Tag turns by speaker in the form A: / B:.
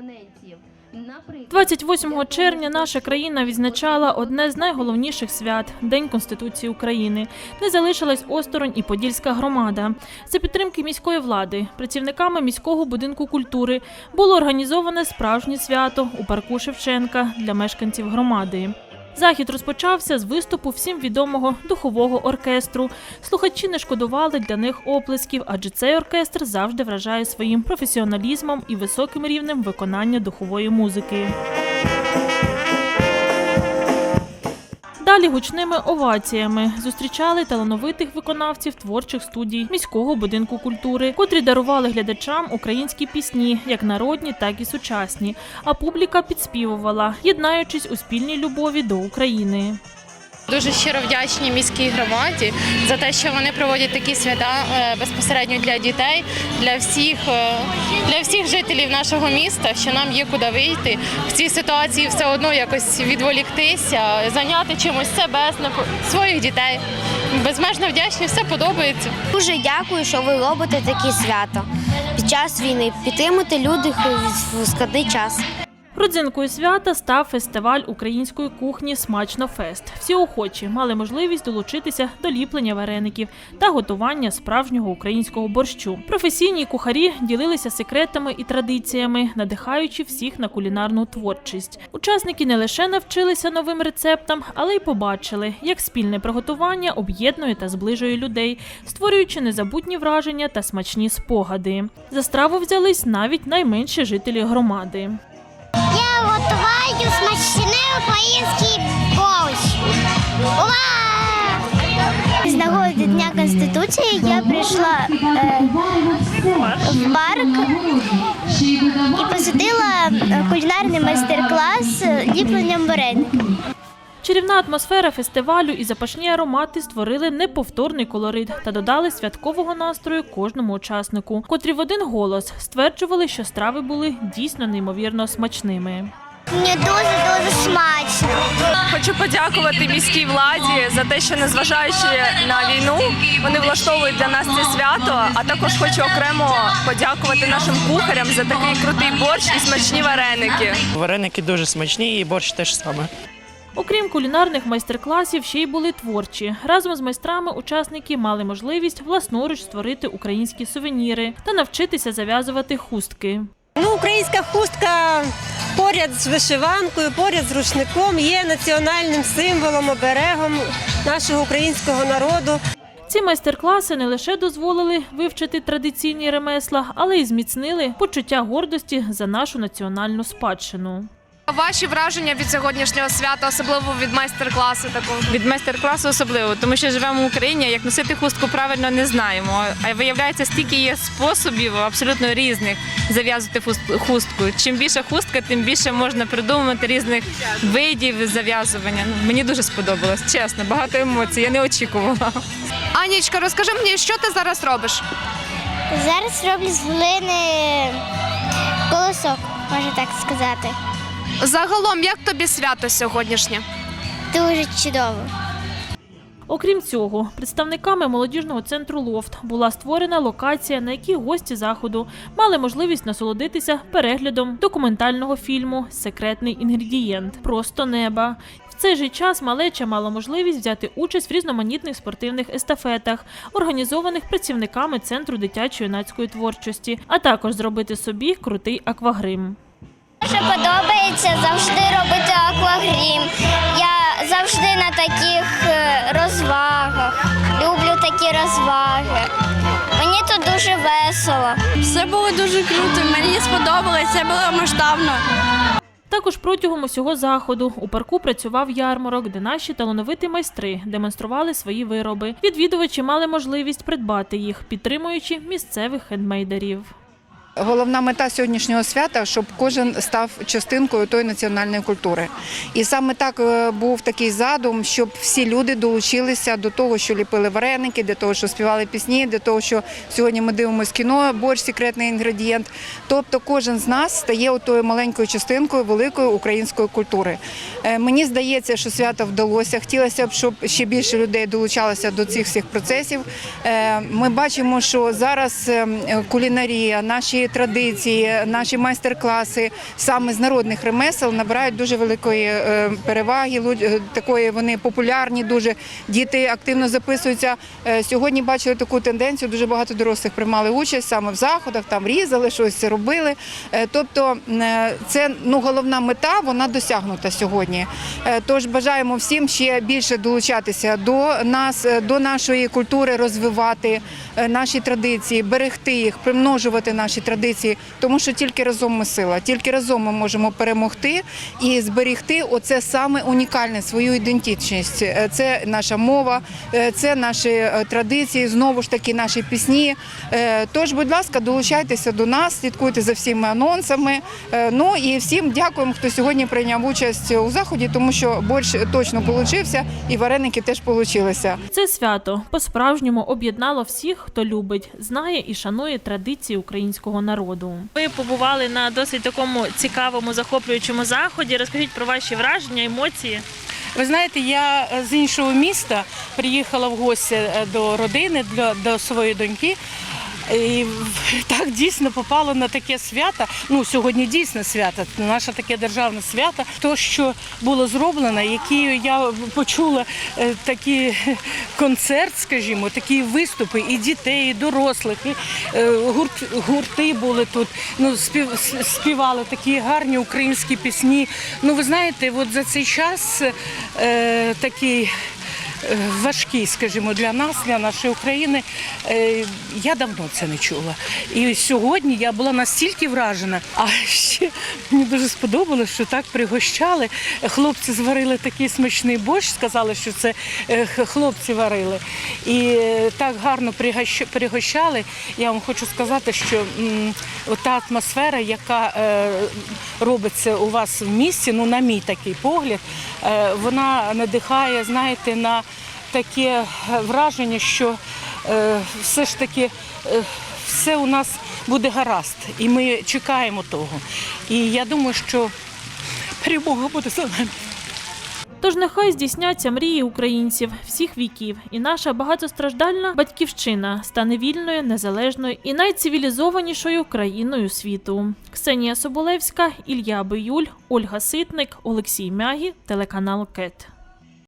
A: компонентів. Наприклад,
B: 28 червня наша країна відзначала одне з найголовніших свят День Конституції України. Не залишилась осторонь і Подільська громада. За підтримки міської влади, працівниками міського будинку культури було організоване справжнє свято у парку Шевченка для мешканців громади. Захід розпочався з виступу всім відомого духового оркестру. Слухачі не шкодували для них оплесків, адже цей оркестр завжди вражає своїм професіоналізмом і високим рівнем виконання духової музики. Далі гучними оваціями зустрічали талановитих виконавців творчих студій міського будинку культури, котрі дарували глядачам українські пісні, як народні, так і сучасні. А публіка підспівувала, єднаючись у спільній любові до України.
C: Дуже щиро вдячні міській громаді за те, що вони проводять такі свята е, безпосередньо для дітей, для всіх, е, для всіх жителів нашого міста, що нам є куди вийти в цій ситуації все одно якось відволіктися, зайняти чимось себе, своїх дітей. Безмежно вдячні, все подобається.
D: Дуже дякую, що ви робите такі свята під час війни. Підтримуйте люди в складний час.
B: Родзинкою свята став фестиваль української кухні Смачно Фест. Всі охочі мали можливість долучитися до ліплення вареників та готування справжнього українського борщу. Професійні кухарі ділилися секретами і традиціями, надихаючи всіх на кулінарну творчість. Учасники не лише навчилися новим рецептам, але й побачили, як спільне приготування об'єднує та зближує людей, створюючи незабутні враження та смачні спогади. За страву взялись навіть найменші жителі громади.
D: Готую смачний український борщ. З нагоди Дня Конституції я прийшла е, в парк і посетила е, кулінарний майстер-клас ліпленням вареників.
B: Чарівна атмосфера фестивалю і запашні аромати створили неповторний колорит та додали святкового настрою кожному учаснику, котрі в один голос стверджували, що страви були дійсно неймовірно смачними.
D: Мені дуже-дуже смачно.
E: Хочу подякувати міській владі за те, що незважаючи на війну, вони влаштовують для нас це свято. А також хочу окремо подякувати нашим кухарям за такий крутий борщ і смачні вареники.
F: Вареники дуже смачні і борщ теж саме.
B: Окрім кулінарних майстер-класів, ще й були творчі. Разом з майстрами учасники мали можливість власноруч створити українські сувеніри та навчитися зав'язувати хустки.
G: Ну, українська хустка поряд з вишиванкою, поряд з рушником є національним символом, оберегом нашого українського народу.
B: Ці майстер-класи не лише дозволили вивчити традиційні ремесла, але й зміцнили почуття гордості за нашу національну спадщину.
C: Ваші враження від сьогоднішнього свята, особливо від майстер-класу такого.
E: Від майстер-класу особливо, тому що живемо в Україні, як носити хустку правильно не знаємо. А виявляється, стільки є способів абсолютно різних зав'язувати хустку. Чим більше хустка, тим більше можна придумати різних видів зав'язування. Ну, мені дуже сподобалось, чесно, багато емоцій. Я не очікувала.
C: Анічка, розкажи мені, що ти зараз робиш?
D: Зараз роблю з глини колосок, можна так сказати.
C: Загалом, як тобі свято сьогоднішнє?
D: Дуже чудово.
B: Окрім цього, представниками молодіжного центру Лофт була створена локація, на якій гості заходу мали можливість насолодитися переглядом документального фільму Секретний інгредієнт Просто неба. В цей же час малеча мала можливість взяти участь в різноманітних спортивних естафетах, організованих працівниками центру дитячо-юнацької творчості, а також зробити собі крутий аквагрим.
D: Дуже подобається завжди робити аквагрім. Я завжди на таких е, розвагах. Люблю такі розваги. Мені тут дуже весело.
H: Все було дуже круто, мені сподобалось, це було масштабно.
B: Також протягом усього заходу у парку працював ярмарок, де наші талановиті майстри демонстрували свої вироби. Відвідувачі мали можливість придбати їх, підтримуючи місцевих хендмейдерів.
I: Головна мета сьогоднішнього свята, щоб кожен став частинкою тої національної культури. І саме так е, був такий задум, щоб всі люди долучилися до того, що ліпили вареники, до того, що співали пісні, до того, що сьогодні ми дивимося кіно, борщ секретний інгредієнт. Тобто кожен з нас стає тою маленькою частинкою великої української культури. Е, Мені здається, що свято вдалося. Хотілося б, щоб ще більше людей долучалося до цих всіх процесів. Е, Ми бачимо, що зараз е, кулінарія, наші традиції, наші майстер-класи саме з народних ремесел набирають дуже великої е, переваги. е, Такої вони популярні. Дуже діти активно записуються. Е, Сьогодні бачили таку тенденцію. Дуже багато дорослих приймали участь саме в заходах, там різали щось робили. Тобто, це ну головна мета, вона досягнута сьогодні. Тож бажаємо всім ще більше долучатися до нас, до нашої культури, розвивати наші традиції, берегти їх, примножувати наші традиції, тому що тільки разом ми сила, тільки разом ми можемо перемогти і зберегти оце саме унікальне свою ідентичність. Е, Це наша мова, е, це наші е, традиції, знову ж таки наші пісні. Тож, будь ласка, долучайтеся до нас, слідкуйте за всіма анонсами. Ну і всім дякуємо, хто сьогодні прийняв участь у заході, тому що борщ точно получився і вареники теж получилися.
B: Це свято по-справжньому об'єднало всіх, хто любить, знає і шанує традиції українського народу. Ви побували на досить такому цікавому, захоплюючому заході. Розкажіть про ваші враження, емоції.
J: Ви знаєте, я е, з іншого міста приїхала в гості е, до родини, для, до своєї доньки. І так дійсно попало на таке свято. Ну сьогодні дійсно свято, наше таке державне свято. То, що було зроблено, які я почула е, такий концерт, скажімо, такі виступи і дітей, і дорослих, і е, гурт, гурти були тут. Ну спів, співали такі гарні українські пісні. Ну ви знаєте, от за цей час е, такий важкий, скажімо, для нас, для нашої України. Е, Я давно це не чула. І сьогодні я була настільки вражена. А ще мені дуже сподобалося, що так пригощали. Хлопці зварили такий смачний борщ, сказали, що це е, хлопці варили. І е, так гарно пригощали. Я вам хочу сказати, що та атмосфера, яка робиться у вас в місті, ну на мій такий погляд, вона надихає, знаєте, на таке враження, що е, все ж таки е, все у нас буде гаразд, і ми чекаємо того. І я думаю, що перемога буде за нами.
B: Тож нехай здійсняться мрії українців всіх віків, і наша багатостраждальна батьківщина стане вільною, незалежною і найцивілізованішою країною світу. Ксенія Соболевська, Ілля Биюль, Ольга Ситник, Олексій Мягі, телеканал КЕТ.